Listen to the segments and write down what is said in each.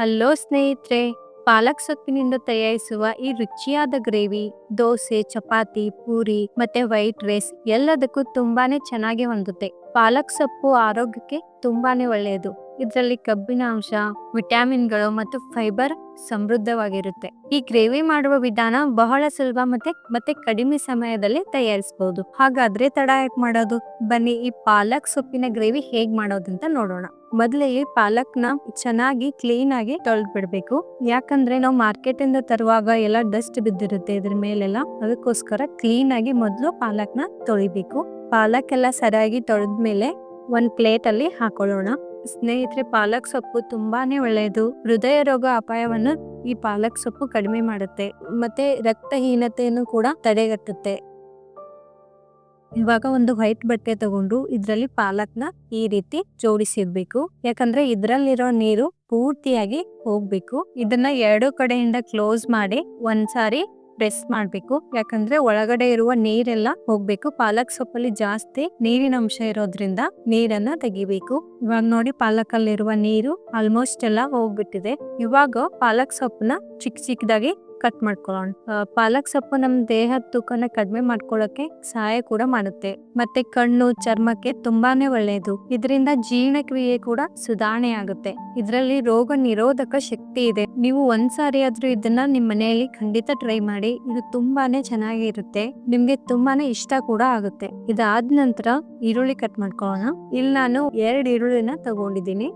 Hello ಸ್ನೇಹಿತರೆ, ಪಾಲಕ್ ಸೊಪ್ಪಿನಿಂದ ತಯಾರಿಸುವ ಈ ರುಚಿಯಾದ ಗ್ರೇವಿ, ದೋಸೆ, ಚಪಾತಿ, ಪೂರಿ ಮತ್ತೆ ವೈಟ್ ರೈಸ್ ಎಲ್ಲದಕ್ಕೂ ತುಂಬಾನೇ ಚೆನ್ನಾಗಿ ಹೊಂದುತ್ತೆ. ಪಾಲಕ್ ಸೊಪ್ಪು ಆರೋಗ್ಯಕ್ಕೆ ತುಂಬಾನೇ ಒಳ್ಳೆಯದು. ಇದರಲ್ಲಿ ಕಬ್ಬಿನ ಅಂಶ, ವಿಟಮಿನ್ಗಳು ಮತ್ತು ಫೈಬರ್ ಸಮೃದ್ಧವಾಗಿರುತ್ತೆ. ಈ ಗ್ರೇವಿ ಮಾಡುವ ವಿಧಾನ ಬಹಳ ಸುಲಭ ಮತ್ತೆ ಮತ್ತೆ ಕಡಿಮೆ ಸಮಯದಲ್ಲಿ ತಯಾರಿಸಬಹುದು ಹಾಗಾದ್ರೆ ತಡ ಯಾಕೆ ಮಾಡೋದು? ಬನ್ನಿ ಈ ಪಾಲಕ್ ಸೊಪ್ಪಿನ ಗ್ರೇವಿ ಹೇಗ್ ಮಾಡೋದಂತ ನೋಡೋಣ. ಮೊದಲಿಗೆ ಪಾಲಕ್ನ ಚೆನ್ನಾಗಿ ಕ್ಲೀನ್ ಆಗಿ ತೊಳೆದ್ ಬಿಡ್ಬೇಕು ಯಾಕಂದ್ರೆ ನಾವು ಮಾರ್ಕೆಟ್ ಇಂದ ತರುವಾಗ ಎಲ್ಲ ಡಸ್ಟ್ ಬಿದ್ದಿರುತ್ತೆ ಇದ್ರ ಮೇಲೆಲ್ಲ. ಅದಕ್ಕೋಸ್ಕರ ಕ್ಲೀನ್ ಆಗಿ ಮೊದಲು ನ ತೊಳಿಬೇಕು. ಪಾಲಕ್ ಎಲ್ಲ ಸರಿಯಾಗಿ ತೊಳೆದ್ಮೇಲೆ ಒಂದ್ ಪ್ಲೇಟ್ ಅಲ್ಲಿ ಹಾಕೊಳ್ಳೋಣ. ಸ್ನೇಹಿತರೆ, ಪಾಲಕ್ ಸೊಪ್ಪು ತುಂಬಾನೇ ಒಳ್ಳೆಯದು. ಹೃದಯ ರೋಗ ಅಪಾಯವನ್ನು ಈ ಪಾಲಕ್ ಸೊಪ್ಪು ಕಡಿಮೆ ಮಾಡುತ್ತೆ. ಮತ್ತೆ ರಕ್ತಹೀನತೆಯನ್ನು ಕೂಡ ತಡೆಗಟ್ಟುತ್ತೆ. ಇವಾಗ ಒಂದು ವೈಟ್ ಬಟ್ಟೆ ತಗೊಂಡು ಇದರಲ್ಲಿ ಪಾಲಕ್ನ ಈ ರೀತಿ ಜೋಡಿಸಿರ್ಬೇಕು. ಯಾಕಂದ್ರೆ ಇದ್ರಲ್ಲಿರೋ ನೀರು ಪೂರ್ತಿಯಾಗಿ ಹೋಗ್ಬೇಕು. ಇದನ್ನ ಎರಡು ಕಡೆಯಿಂದ ಕ್ಲೋಸ್ ಮಾಡಿ ಒಂದ್ಸಾರಿ ಪ್ರೆಸ್ ಮಾಡ್ಬೇಕು. ಯಾಕಂದ್ರೆ ಒಳಗಡೆ ಇರುವ ನೀರೆಲ್ಲ ಹೋಗ್ಬೇಕು. ಪಾಲಕ್ ಸೊಪ್ಪಲ್ಲಿ ಜಾಸ್ತಿ ನೀರಿನ ಅಂಶ ಇರೋದ್ರಿಂದ ನೀರನ್ನ ತೆಗಿಬೇಕು. ಇವಾಗ ನೋಡಿ ಪಾಲಕ್ ಅಲ್ಲಿರುವ ನೀರು ಆಲ್ಮೋಸ್ಟ್ ಎಲ್ಲ ಹೋಗ್ಬಿಟ್ಟಿದೆ. ಇವಾಗ ಪಾಲಕ್ ಸೊಪ್ಪನ್ನ ಚಿಕ್ಕ ಚಿಕ್ಕದಾಗಿ ಕಟ್ ಮಾಡ್ಕೊಳ್ಳೋಣ. ಪಾಲಕ್ ಸೊಪ್ಪು ನಮ್ ದೇಹದ ತೂಕನ ಕಡಿಮೆ ಮಾಡ್ಕೊಳ್ಳೋಕೆ ಸಹಾಯ ಕೂಡ ಮಾಡುತ್ತೆ. ಮತ್ತೆ ಕಣ್ಣು, ಚರ್ಮಕ್ಕೆ ತುಂಬಾನೇ ಒಳ್ಳೆಯದು ಇದರಿಂದ ಜೀರ್ಣಕ್ರಿಯೆ ಕೂಡ ಸುಧಾರಣೆ ಆಗುತ್ತೆ. ಇದರಲ್ಲಿ ರೋಗ ನಿರೋಧಕ ಶಕ್ತಿ ಇದೆ. ನೀವು ಒಂದ್ಸಾರಿ ಆದ್ರೂ ಇದನ್ನ ನಿಮ್ ಮನೆಯಲ್ಲಿ ಖಂಡಿತ ಟ್ರೈ ಮಾಡಿ, ಇದು ತುಂಬಾನೇ ಚೆನ್ನಾಗಿರುತ್ತೆ. ನಿಮ್ಗೆ ತುಂಬಾನೇ ಇಷ್ಟ ಕೂಡ ಆಗುತ್ತೆ. ಇದಾದ ನಂತರ ಈರುಳ್ಳಿ ಕಟ್ ಮಾಡ್ಕೊಳ್ಳೋಣ. ಇಲ್ಲಿ ನಾನು ಎರಡು ಈರುಳ್ಳಿನ ತಗೊಂಡಿದ್ದೀನಿ.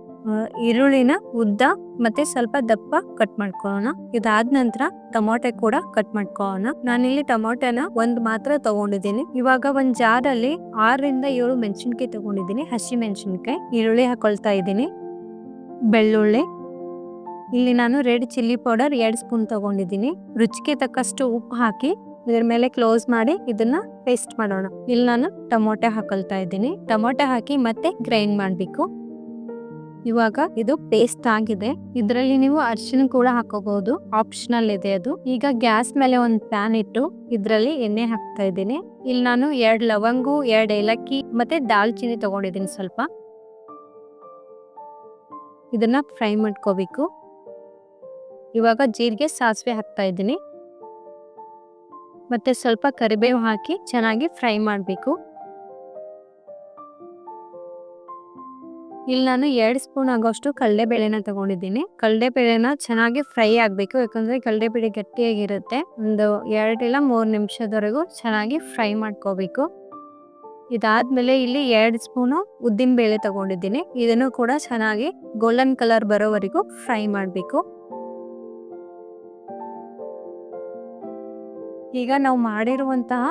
ಈರುಳ್ಳಿನ ಉದ್ದ ಮತ್ತೆ ಸ್ವಲ್ಪ ದಪ್ಪ ಕಟ್ ಮಾಡ್ಕೊಳ್ಳೋಣ. ಇದಾದ ನಂತರ ಟೊಮೊಟೊ ಕೂಡ ಕಟ್ ಮಾಡ್ಕೊಳ್ಳೋಣ. ನಾನಿಲ್ಲಿ ಟೊಮೊಟೊನ ಒಂದ್ ಮಾತ್ರ ತಗೊಂಡಿದ್ದೀನಿ. ಇವಾಗ ಒಂದ್ ಜಾರಲ್ಲಿ ಆರರಿಂದ ಏಳು ಮೆಣಸಿನ್ಕಾಯಿ ತಗೊಂಡಿದ್ದೀನಿ. ಹಸಿ ಮೆಣಸಿನ್ಕಾಯಿ, ಈರುಳ್ಳಿ ಹಾಕೊಳ್ತಾ ಇದ್ದೀನಿ. ಬೆಳ್ಳುಳ್ಳಿ. ಇಲ್ಲಿ ನಾನು ರೆಡ್ ಚಿಲ್ಲಿ ಪೌಡರ್ ಎರಡು ಸ್ಪೂನ್ ತಗೊಂಡಿದ್ದೀನಿ. ರುಚಿಗೆ ತಕ್ಕಷ್ಟು ಉಪ್ಪು ಹಾಕಿ ಇದ್ರ ಮೇಲೆ ಕ್ಲೋಸ್ ಮಾಡಿ ಇದನ್ನ ಪೇಸ್ಟ್ ಮಾಡೋಣ. ಇಲ್ಲಿ ನಾನು ಟೊಮೊಟೊ ಹಾಕೊಳ್ತಾ ಇದ್ದೀನಿ. ಟೊಮೊಟೊ ಹಾಕಿ ಮತ್ತೆ ಗ್ರೈಂಡ್ ಮಾಡ್ಬೇಕು. ಇವಾಗ ಇದು ಪೇಸ್ಟ್ ಆಗಿದೆ. ಇದರಲ್ಲಿ ನೀವು ಅರಿಶಿನ ಕೂಡ ಹಾಕೋಬಹುದು. ಆಪ್ಷನಲ್ ಇದೆ ಅದು. ಈಗ ಗ್ಯಾಸ್ ಮೇಲೆ ಒಂದು ಪ್ಯಾನ್ ಇಟ್ಟು ಇದರಲ್ಲಿ ಎಣ್ಣೆ ಹಾಕ್ತಾ ಇದ್ದೀನಿ. ಇಲ್ಲಿ ನಾನು ಎರಡ್ ಲವಂಗು, ಎರಡ್ ಏಲಕ್ಕಿ ಮತ್ತೆ ದಾಲ್ಚಿನ್ನಿ ತಗೊಂಡಿದ್ದೀನಿ ಸ್ವಲ್ಪ. ಇದನ್ನ ಫ್ರೈ ಮಾಡ್ಕೋಬೇಕು. ಇವಾಗ ಜೀರಿಗೆ ಸಾಸಿವೆ ಹಾಕ್ತಾ ಇದ್ದೀನಿ. ಮತ್ತೆ ಸ್ವಲ್ಪ ಕರಿಬೇವು ಹಾಕಿ ಚೆನ್ನಾಗಿ ಫ್ರೈ ಮಾಡಬೇಕು. ಇಲ್ಲಿ ನಾನು ಎರಡು ಸ್ಪೂನ್ ಆಗೋಷ್ಟು ಕಡಲೆಬೇಳೆನ ತಗೊಂಡಿದ್ದೀನಿ. ಕಡಲೆಬೇಳೆನ ಚೆನ್ನಾಗಿ ಫ್ರೈ ಆಗಬೇಕು, ಯಾಕಂದರೆ ಕಡಲೆಬೇಳೆ ಗಟ್ಟಿಯಾಗಿರುತ್ತೆ. ಒಂದು ಎರಡಿಲ್ಲ ಮೂರು ನಿಮಿಷದವರೆಗೂ ಚೆನ್ನಾಗಿ ಫ್ರೈ ಮಾಡ್ಕೋಬೇಕು. ಇದಾದಮೇಲೆ ಇಲ್ಲಿ ಎರಡು ಸ್ಪೂನು ಉದ್ದಿನ ಬೇಳೆ ತಗೊಂಡಿದ್ದೀನಿ. ಇದನ್ನು ಕೂಡ ಚೆನ್ನಾಗಿ ಗೋಲ್ಡನ್ ಕಲರ್ ಬರೋವರೆಗೂ ಫ್ರೈ ಮಾಡಬೇಕು. ಈಗ ನಾವು ಮಾಡಿರುವಂತಹ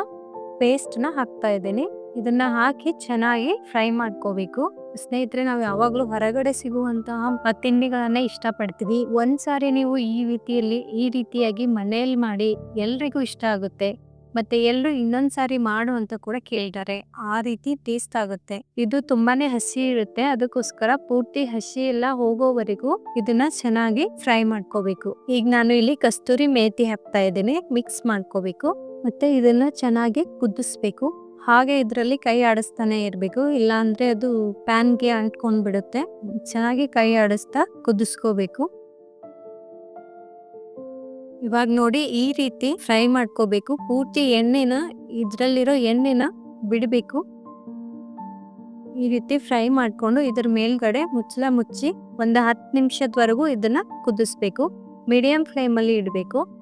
ಪೇಸ್ಟ್ನ ಹಾಕ್ತಾ ಇದ್ದೀನಿ. ಇದನ್ನ ಹಾಕಿ ಚೆನ್ನಾಗಿ ಫ್ರೈ ಮಾಡ್ಕೋಬೇಕು. ಸ್ನೇಹಿತರೆ, ನಾವು ಯಾವಾಗಲೂ ಹೊರಗಡೆ ಸಿಗುವಂತಹ ತಿಂಡಿಗಳನ್ನ ಇಷ್ಟಪಡ್ತೀವಿ. ಒಂದ್ಸಾರಿ ನೀವು ಈ ರೀತಿಯಲ್ಲಿ, ಈ ರೀತಿಯಾಗಿ ಮನೆಯಲ್ಲಿ ಮಾಡಿ ಎಲ್ರಿಗೂ ಇಷ್ಟ ಆಗುತ್ತೆ. ಮತ್ತೆ ಎಲ್ರು ಇನ್ನೊಂದ್ಸಾರಿ ಮಾಡು ಅಂತ ಕೂಡ ಕೇಳ್ತಾರೆ. ಆ ರೀತಿ ಟೇಸ್ಟ್ ಆಗುತ್ತೆ. ಇದು ತುಂಬಾನೇ ಹಸಿ ಇರುತ್ತೆ. ಅದಕ್ಕೋಸ್ಕರ ಪೂರ್ತಿ ಹಸಿ ಎಲ್ಲ ಹೋಗೋವರೆಗೂ ಇದನ್ನ ಚೆನ್ನಾಗಿ ಫ್ರೈ ಮಾಡ್ಕೋಬೇಕು. ಈಗ ನಾನು ಇಲ್ಲಿ ಕಸ್ತೂರಿ ಮೇತಿ ಹಾಕ್ತಾ ಇದ್ದೀನಿ. ಮಿಕ್ಸ್ ಮಾಡ್ಕೋಬೇಕು. ಮತ್ತೆ ಇದನ್ನ ಚೆನ್ನಾಗಿ ಕುದಿಸ್ಬೇಕು. ಹಾಗೆ ಇದರಲ್ಲಿ ಕೈ ಆಡಿಸ್ತಾನೆ ಇರಬೇಕು. ಇಲ್ಲ ಅಂದ್ರೆ ಅದು ಪ್ಯಾನ್ಗೆ ಅಂಟ್ಕೊಂಡು ಬಿಡುತ್ತೆ ಚೆನ್ನಾಗಿ ಕೈ ಆಡಿಸ್ತಾ ಕುದಿಸ್ಕೋಬೇಕು. ಇವಾಗ ನೋಡಿ ಈ ರೀತಿ ಫ್ರೈ ಮಾಡ್ಕೋಬೇಕು. ಪೂರ್ತಿ ಎಣ್ಣೆನ, ಇದರಲ್ಲಿರೋ ಎಣ್ಣೆನ ಬಿಡಬೇಕು. ಈ ರೀತಿ ಫ್ರೈ ಮಾಡಿಕೊಂಡು ಇದ್ರ ಮೇಲ್ಗಡೆ ಮುಚ್ಚಲ ಮುಚ್ಚಿ ಒಂದು ಹತ್ತು ನಿಮಿಷದವರೆಗೂ ಇದನ್ನ ಕುದಿಸ್ಬೇಕು. ಮೀಡಿಯಂ ಫ್ಲೇಮಲ್ಲಿ ಇಡಬೇಕು.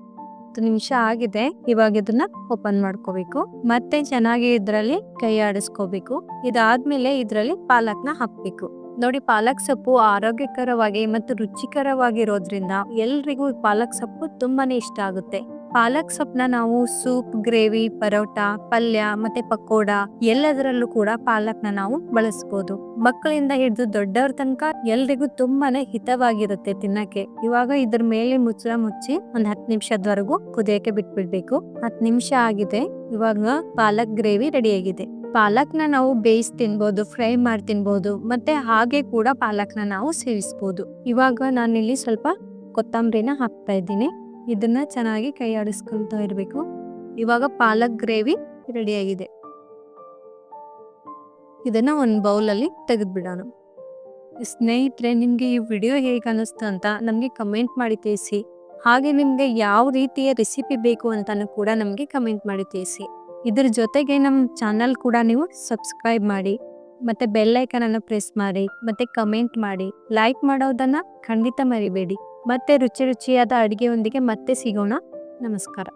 ಹತ್ತು ನಿಮಿಷ ಆಗಿದೆ, ಇವಾಗ ಇದನ್ನ ಓಪನ್ ಮಾಡ್ಕೋಬೇಕು. ಮತ್ತೆ ಚೆನ್ನಾಗಿ ಇದ್ರಲ್ಲಿ ಕೈ ಆಡಿಸ್ಕೋಬೇಕು. ಇದಾದ್ಮೇಲೆ ಇದ್ರಲ್ಲಿ ಪಾಲಕ್ನ ಹಾಕ್ಬೇಕು. ನೋಡಿ, ಪಾಲಕ್ ಸೊಪ್ಪು ಆರೋಗ್ಯಕರವಾಗಿ ಮತ್ತು ರುಚಿಕರವಾಗಿರೋದ್ರಿಂದ ಎಲ್ರಿಗೂ ಪಾಲಕ್ ಸೊಪ್ಪು ತುಂಬಾನೇ ಇಷ್ಟ ಆಗುತ್ತೆ. ಪಾಲಕ್ ಸೊಪ್ಪನ್ನ ನಾವು ಸೂಪ್, ಗ್ರೇವಿ, ಪರೋಟ, ಪಲ್ಯ ಮತ್ತೆ ಪಕೋಡ ಎಲ್ಲದರಲ್ಲೂ ಕೂಡ ಪಾಲಕ್ನ ನಾವು ಬಳಸಬಹುದು ಮಕ್ಕಳಿಂದ ಹಿಡಿದು ದೊಡ್ಡವ್ರ ತನಕ ಎಲ್ರಿಗೂ ತುಂಬಾನೇ ಹಿತವಾಗಿರುತ್ತೆ ತಿನ್ನಕ್ಕೆ. ಇವಾಗ ಇದ್ರ ಮೇಲೆ ಮುಚ್ಚಳ ಮುಚ್ಚಿ ಒಂದ್ ಹತ್ತು ನಿಮಿಷದವರೆಗೂ ಕುದಿಯಕ್ಕೆ ಬಿಟ್ಬಿಡ್ಬೇಕು. ಹತ್ ನಿಮಿಷ ಆಗಿದೆ, ಇವಾಗ ಪಾಲಕ್, ಗ್ರೇವಿ ರೆಡಿ ಆಗಿದೆ. ಪಾಲಕ್ನ ನಾವು ಬೇಯಿಸಿ ತಿನ್ಬೋದು, ಫ್ರೈ ಮಾಡಿ ತಿನ್ಬೋದು, ಮತ್ತೆ ಹಾಗೆ ಕೂಡ ಪಾಲಕ್ನ ನಾವು ಸೇವಿಸ್ಬೋದು. ಇವಾಗ ನಾನಿಲ್ಲಿ ಸ್ವಲ್ಪ ಕೊತ್ತಂಬರಿನ ಹಾಕ್ತಾ ಇದ್ದೀನಿ. ಇದನ್ನ ಚೆನ್ನಾಗಿ ಕೈ ಆಡಿಸ್ಕೊಳ್ತಾ ಇರಬೇಕು. ಇವಾಗ ಪಾಲಕ್ ಗ್ರೇವಿ ರೆಡಿ ಆಗಿದೆ ಇದನ್ನ ಒಂದು ಬೌಲಲ್ಲಿ ತೆಗೆದ್ಬಿಡೋಣ. ಸ್ನೇಹಿತರೆ, ನಿಮಗೆ ಈ ವಿಡಿಯೋ ಹೇಗೆ ಅನ್ನಿಸ್ತು ಅಂತ ನಮಗೆ ಕಮೆಂಟ್ ಮಾಡಿ ತಿಳಿಸಿ. ಹಾಗೆ ನಿಮಗೆ ಯಾವ ರೀತಿಯ ರೆಸಿಪಿ ಬೇಕು ಅಂತಲೂ ಕೂಡ ನಮಗೆ ಕಮೆಂಟ್ ಮಾಡಿ ತಿಳಿಸಿ. ಇದ್ರ ಜೊತೆಗೆ ನಮ್ಮ ಚಾನಲ್ ಕೂಡ ನೀವು ಸಬ್ಸ್ಕ್ರೈಬ್ ಮಾಡಿ, ಮತ್ತೆ ಬೆಲ್ ಐಕನ್ ಅನ್ನು ಪ್ರೆಸ್ ಮಾಡಿ, ಮತ್ತೆ ಕಮೆಂಟ್ ಮಾಡಿ, ಲೈಕ್ ಮಾಡೋದನ್ನ ಖಂಡಿತ ಮರಿಬೇಡಿ. ಮತ್ತೆ ರುಚಿ ರುಚಿಯಾದ ಅಡುಗೆಯೊಂದಿಗೆ ಮತ್ತೆ ಸಿಗೋಣ. ನಮಸ್ಕಾರ.